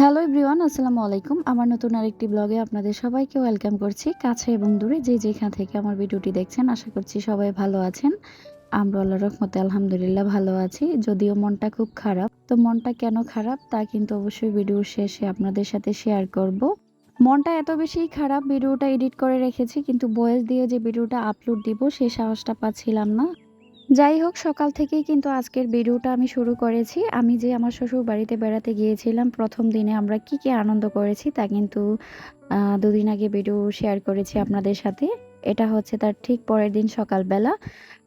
Hello everyone, আসসালামু আলাইকুম। আমার নতুন আরেকটি ব্লগে আপনাদের সবাইকে ওয়েলকাম করছি। কাছে এবং দূরে যে যেখান থেকে আমার ভিডিওটি দেখছেন, আশা করছি সবাই ভালো আছেন। আমরা আল্লাহ রহমতে আলহামদুলিল্লাহ ভালো আছি। যদিও মনটা খুব খারাপ। তো মনটা কেন খারাপ তা কিন্তু অবশ্যই ভিডিওর শেষে আপনাদের সাথে শেয়ার করব। মনটা এত বেশি খারাপ, ভিডিওটা এডিট করে রেখেছি, কিন্তু বয়েস দিয়ে যে ভিডিওটা আপলোড দিব সেই সাহসটা পাচ্ছিলাম না। যাই হোক, সকাল থেকেই কিন্তু আজকের ভিডিওটা আমি শুরু করেছি। আমি যে আমার শ্বশুর বাড়িতে বেড়াতে গিয়েছিলাম, প্রথম দিনে আমরা কি কি আনন্দ করেছি তা কিন্তু দুদিন আগে ভিডিও শেয়ার করেছি আপনাদের সাথে। এটা হচ্ছে তার ঠিক পরের দিন সকালবেলা।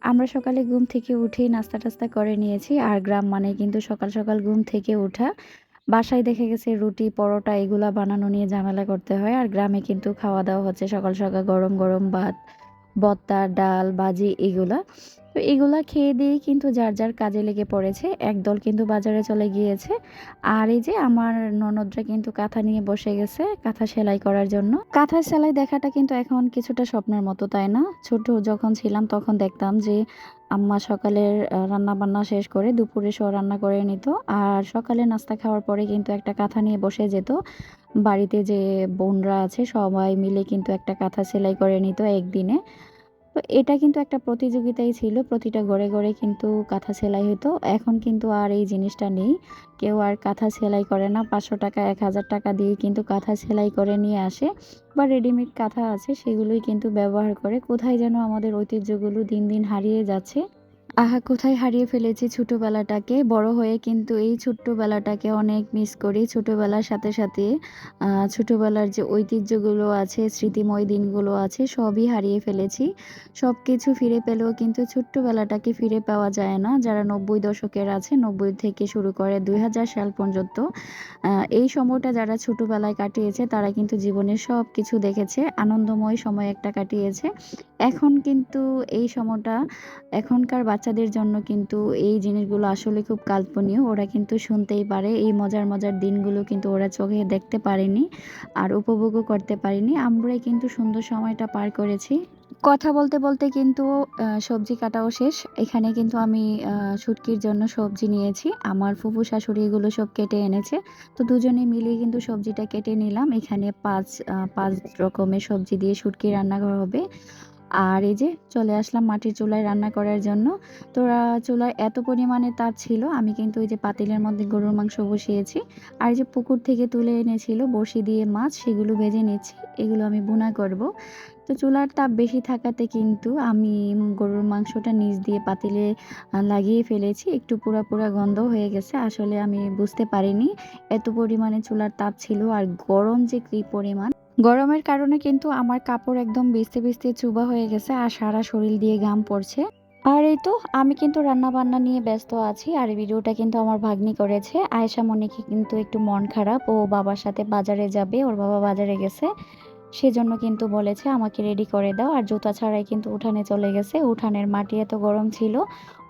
আমরা সকালে ঘুম থেকে উঠেই নাস্তা টাস্তা করে নিয়েছি। আর গ্রাম মানে কিন্তু সকাল সকাল ঘুম থেকে ওঠা। বাসায় দেখে গেছে রুটি, পরোটা এগুলা বানানো নিয়ে ঝামেলা করতে হয়। আর গ্রামে কিন্তু খাওয়া দাওয়া হচ্ছে সকাল সকাল গরম গরম ভাত ভর্তা ডাল বাজি এগুলা। তো এগুলা খেয়ে দিয়েই কিন্তু যার যার কাজে লেগে পড়েছে, একদল কিন্তু বাজারে চলে গিয়েছে। আর এই যে আমার ননদরা কিন্তু কাঁথা নিয়ে বসে গেছে কাঁথা সেলাই করার জন্য। কাঁথা সেলাই দেখাটা কিন্তু এখন কিছুটা স্বপ্নের মতো, তাই না? ছোট যখন ছিলাম তখন দেখতাম যে আম্মা সকালের রান্না বান্না শেষ করে দুপুরে সব রান্না করে নিত। আর সকালে নাস্তা খাওয়ার পরে কিন্তু একটা কাঁথা নিয়ে বসে যেত। বাড়িতে যে বোনরা আছে সবাই মিলে কিন্তু একটা কাঁথা সেলাই করে নিত একদিনে। তো এটা কিন্তু একটা প্রতিযোগিতাই ছিল, প্রতিটা ঘরে ঘরে কিন্তু কাঁথা সেলাই হতো। এখন কিন্তু আর এই জিনিসটা নেই। কেউ আর কাঁথা সেলাই করে না, পাঁচশো টাকা, এক হাজার টাকা দিয়ে কিন্তু কাঁথা সেলাই করে নিয়ে আসে বা রেডিমেড কাঁথা আছে, সেগুলোই কিন্তু ব্যবহার করে। কোথায় যেন আমাদের ঐতিহ্যগুলো দিন দিন হারিয়ে যাচ্ছে। আহা, কোথায় হারিয়ে ফেলেছি ছোটোবেলাটাকে? বড় হয়ে কিন্তু এই ছোট্টবেলাটাকে অনেক মিস করি। ছোটোবেলার সাথে সাথে ছোটোবেলার যে ঐতিহ্যগুলো আছে, স্মৃতিময় দিনগুলো আছে, সবই হারিয়ে ফেলেছি। সব কিছু ফিরে পেলেও কিন্তু ছোট্টবেলাটাকে ফিরে পাওয়া যায় না। যারা নব্বই দশকের আছে, নব্বই থেকে শুরু করে দুই হাজার সাল পর্যন্ত এই সময়টা যারা ছোটোবেলায় কাটিয়েছে, তারা কিন্তু জীবনের সব কিছু দেখেছে। আনন্দময় সময় একটা কাটিয়েছে। এখন কিন্তু এই সময়টা, এখনকার বাচ্চাদের জন্য কিন্তু এই জিনিসগুলো আসলে খুব কাল্পনীয়। ওরা কিন্তু শুনতেই পারে, এই মজার মজার দিনগুলো কিন্তু ওরা চোখে দেখতে পারেনি আর উপভোগও করতে পারেনি। আমরাই কিন্তু সুন্দর সময়টা পার করেছি। কথা বলতে বলতে কিন্তু সবজি কাটাও শেষ। এখানে কিন্তু আমি শুটকির জন্য সবজি নিয়েছি। আমার ফুফু শাশুড়ি এগুলো সব কেটে এনেছে। তো দুজনে মিলিয়ে কিন্তু সবজিটা কেটে নিলাম। এখানে পাঁচ পাঁচ রকমের সবজি দিয়ে শুটকি রান্নাঘর হবে। আর এই যে চলে আসলাম মাটির চুলায় রান্না করার জন্য। তোরা চুলায় এত পরিমাণে তাপ ছিল, আমি কিন্তু ওই যে পাতিলের মধ্যে গরুর মাংস বসিয়েছি। আর যে পুকুর থেকে তুলে এনেছিল, বড়শি দিয়ে মাছ, সেগুলো ভেজে নিচ্ছি, এগুলো আমি বুনা করব। তো চুলার তাপ বেশি থাকাতে কিন্তু আমি গরুর মাংসটা নিচ দিয়ে পাতিলে লাগিয়ে ফেলেছি। একটু পুরা পুরা গন্ধ হয়ে গেছে, আসলে আমি বুঝতে পারিনি এত পরিমাণে চুলার তাপ ছিল। আর গরম যে কি পরিমাণ গরমের কারণে কিন্তু আমার কাপড় একদম ভিজতে বিস্তে চুবা হয়ে গেছে আর সারা শরীর দিয়ে ঘাম পড়ছে। আর এই তো, আমি কিন্তু রান্না বান্না নিয়ে ব্যস্ত আছি আর এই ভিডিওটা কিন্তু আমার ভাগ্নি করেছে। আয়েশা মনিকে কিন্তু একটু মন খারাপ, ও বাবার সাথে বাজারে যাবে, ওর বাবা বাজারে গেছে। সেজন্য কিন্তু বলেছে, আমাকে রেডি করে দাও। আর জুতা ছাড়াই কিন্তু উঠানে চলে গেছে। উঠানের মাটি এত গরম ছিল,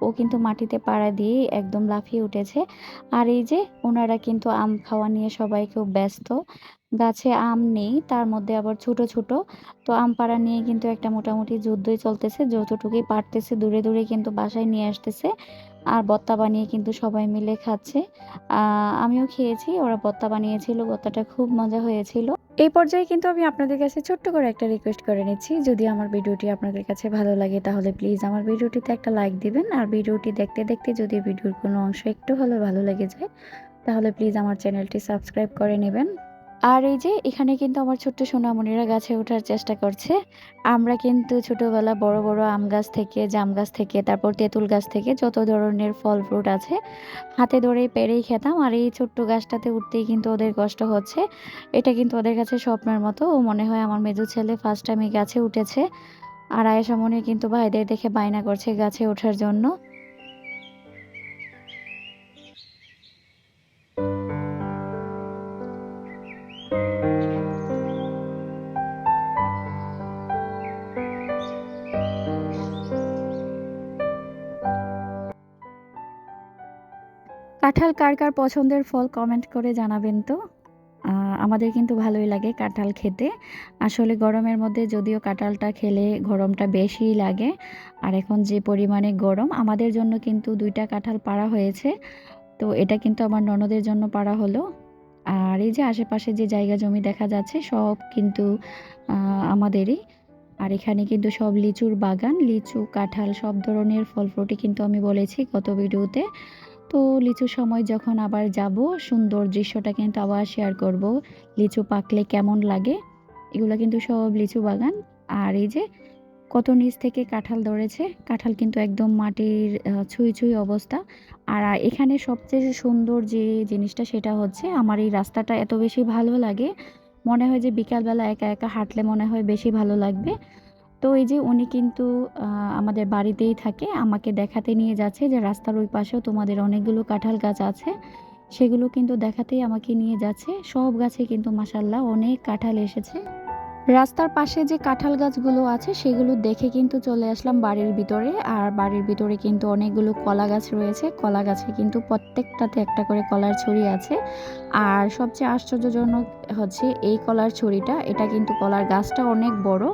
ও কিন্তু মাটিতে পাড়া দিয়ে একদম লাফিয়ে উঠেছে। আর এই যে, ওনারা কিন্তু আম খাওয়া নিয়ে সবাই খুব ব্যস্ত। গাছে আম নেই, তার মধ্যে আবার ছোট ছোট। তো আম পাড়া নিয়ে কিন্তু একটা মোটামুটি যুদ্ধই চলতেছে, যতটুকুই পারতেছে দূরে দূরে কিন্তু বাসায় নিয়ে আসতেছে। আর বত্তা বানিয়ে কিন্তু সবাই মিলে খাচ্ছে। আমিও খেয়েছি, ওরা বত্তা বানিয়েছিল, বত্তাটা খুব মজা হয়েছিল। এই পর্যায়ে কিন্তু আমি আপনাদের কাছে ছোট্ট করে একটা রিকোয়েস্ট করে নিচ্ছি। যদি আমার ভিডিওটি আপনাদের কাছে ভালো লাগে, তাহলে প্লিজ আমার ভিডিওটিতে একটা লাইক দিবেন। আর ভিডিওটি দেখতে দেখতে যদি ভিডিওর কোনো অংশ একটু হলেও ভালো লেগে যায়, তাহলে প্লিজ আমার চ্যানেলটি সাবস্ক্রাইব করে নেবেন। আর এই যে এখানে কিন্তু আমার ছোট্ট সোনামণিরা গাছে ওঠার চেষ্টা করছে। আমরা কিন্তু ছোটবেলা বড় বড় আম গাছ থেকে, জাম গাছ থেকে, তারপর তেঁতুল গাছ থেকে যত ধরনের ফল ফ্রুট আছে হাতে ধরেই পেরেই খেতাম। আর এই ছোট্ট গাছটাতে উঠতেই কিন্তু ওদের কষ্ট হচ্ছে। এটা কিন্তু ওদের কাছে স্বপ্নের মতো। ও মনে হয় আমার মেজো ছেলে ফার্স্ট টাইম এই গাছে উঠেছে। আর আয়েশা মনে কিন্তু ভাইদের দেখে বায়না করছে গাছে ওঠার জন্য। কাঁঠাল কার কার পছন্দের ফল কমেন্ট করে জানাবেন তো? আমাদের কিন্তু ভালোই লাগে কাঁঠাল খেতে। আসলে গরমের মধ্যে যদিও কাঁঠালটা খেলে গরমটা বেশি লাগে, আর এখন যে পরিমাণে গরম, আমাদের জন্য কিন্তু দুইটা কাঁঠাল পাড়া হয়েছে। তো এটা কিন্তু আমার ননদের জন্য পাড়া হলো। আর এই যে আশেপাশে যে জায়গা জমি দেখা যাচ্ছে, সব কিন্তু আমাদেরই। আর এখানে কিন্তু সব লিচুর বাগান, লিচু, কাঁঠাল সব ধরনের ফল ফ্রুটি কিন্তু আমি বলেছি গত ভিডিওতে তো লিচুর সময় যখন আবার যাব, সুন্দর দৃশ্যটা কিন্তু আবার শেয়ার করব। লিচু পাকলে কেমন লাগে? এগুলো কিন্তু সব লিচু বাগান। আর এই যে কত নিচ থেকে কাঁঠাল ধরেছে, কাঁঠাল কিন্তু একদম মাটির ছুঁই ছুঁই অবস্থা। আর এখানে সবচেয়ে সুন্দর যে জিনিসটা সেটা হচ্ছে আমার এই রাস্তাটা এত বেশি ভালো লাগে। মনে হয় যে বিকালবেলা একা একা হাঁটলে মনে হয় বেশি ভালো লাগবে। তো এই যে উনি কিন্তু আমাদের বাড়িতেই থাকে, আমাকে দেখাতে নিয়ে যাচ্ছে যে রাস্তার ওই পাশেও তোমাদের অনেকগুলো কাঁঠাল গাছ আছে, সেগুলো কিন্তু দেখাতেই আমাকে নিয়ে যাচ্ছে। সব গাছে কিন্তু মাসাল্লাহ অনেক কাঁঠাল এসেছে। রাস্তার পাশে যে কাঁঠাল গাছগুলো আছে, সেগুলো দেখে কিন্তু চলে আসলাম বাড়ির ভিতরে। আর বাড়ির ভিতরে কিন্তু অনেকগুলো কলা গাছ রয়েছে। কলা গাছে কিন্তু প্রত্যেকটাতে একটা করে কলার ছড়ি আছে। আর সবচেয়ে আশ্চর্যজনক হচ্ছে এই কলার ছড়িটা। এটা কিন্তু কলার গাছটা অনেক বড়,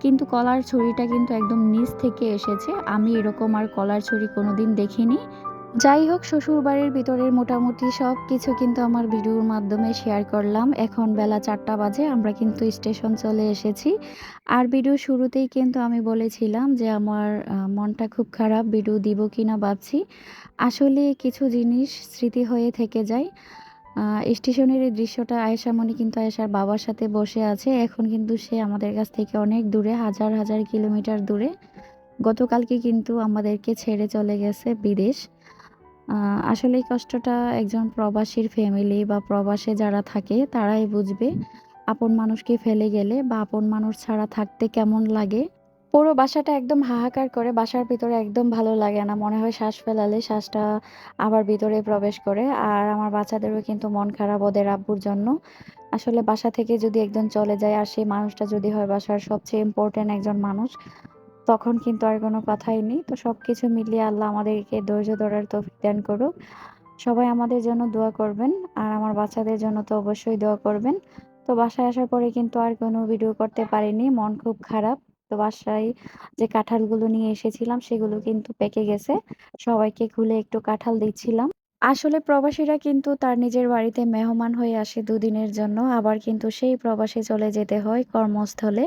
কিন্তু কলার ছড়িটা কিন্তু একদম নিচ থেকে এসেছে। আমি এরকম আর কলার ছড়ি কোনোদিন দেখিনি। যাই হোক শ্বশুর বাড়ির ভিতরের মোটামুটি সব কিছু কিন্তু আমার ভিডিওর মাধ্যমে শেয়ার করলাম। এখন বেলা চারটা বাজে, আমরা কিন্তু স্টেশন চলে এসেছি। আর ভিডিও শুরুতেই কিন্তু আমি বলেছিলাম যে আমার মনটা খুব খারাপ, ভিডিও দিব কি না ভাবছি। আসলে কিছু জিনিস স্মৃতি হয়ে থেকে যায়। স্টেশনের এই দৃশ্যটা আয়েশা মনি কিন্তু আয়েশার বাবার সাথে বসে আছে। এখন কিন্তু সে আমাদের কাছ থেকে অনেক দূরে, হাজার হাজার কিলোমিটার দূরে। গতকালকে কিন্তু আমাদেরকে ছেড়ে চলে গেছে বিদেশ। আসলে এই কষ্টটা একজন প্রবাসীর ফ্যামিলি বা প্রবাসে যারা থাকে, তারাই বুঝবে। আপন মানুষকে ফেলে গেলে বা আপন মানুষ ছাড়া থাকতে কেমন লাগে। পুরো বাসাটা একদম হাহাকার করে, বাসার ভিতরে একদম ভালো লাগে না। মনে হয় শ্বাস ফেলালে শ্বাসটা আবার ভিতরে প্রবেশ করে। আর আমার বাচ্চাদেরও কিন্তু মন খারাপ ওদের আব্বুর জন্য। আসলে বাসা থেকে যদি একজন চলে যায়, আর সেই মানুষটা যদি হয় বাসার সবচেয়ে ইম্পর্টেন্ট একজন মানুষ তখন কিন্তু আর কোনো কথাই নেই। তো সবকিছু মিলিয়ে আল্লাহ আমাদেরকে ধৈর্য ধরার তৌফিক দান করুক। সবাই আমাদের জন্য দোয়া করবেন। আর আমার বাচ্চাদের জন্য তো অবশ্যই দোয়া করবেন। তো বাসায় আসার পরে কিন্তু আর কোনো ভিডিও করতে পারিনি। মন খুব খারাপ। তো বাসায় যে কাঁঠালগুলো নিয়ে এসেছিলাম, সেগুলো কিন্তু পেকে গেছে। সবাইকে খুলে একটু কাঁঠাল দিচ্ছিলাম। আসলে প্রবাসীরা কিন্তু তার নিজের বাড়িতে মেহমান হয়ে আসে দুদিনের জন্য। আবার কিন্তু সেই প্রবাসে চলে যেতে হয় কর্মস্থলে।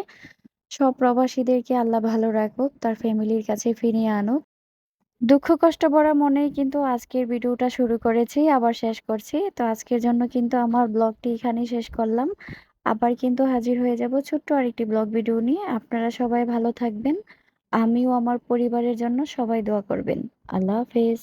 সব প্রবাসীদেরকে আল্লাহ ভালো রাখুক, তার ফ্যামিলির কাছে ফিরিয়ে আনুক। দুঃখ, কষ্ট ভরা মনেই কিন্তু আজকের ভিডিওটা শুরু করেছি, আবার শেষ করছি। তো আজকের জন্য কিন্তু আমার ব্লগটি এখানেই শেষ করলাম। আবার কিন্তু হাজির হয়ে যাব ছোট্ট আরেকটি ব্লগ ভিডিও নিয়ে। আপনারা সবাই ভালো থাকবেন। আমিও আমার পরিবারের জন্য সবাই দোয়া করবেন। আল্লাহ হাফেজ।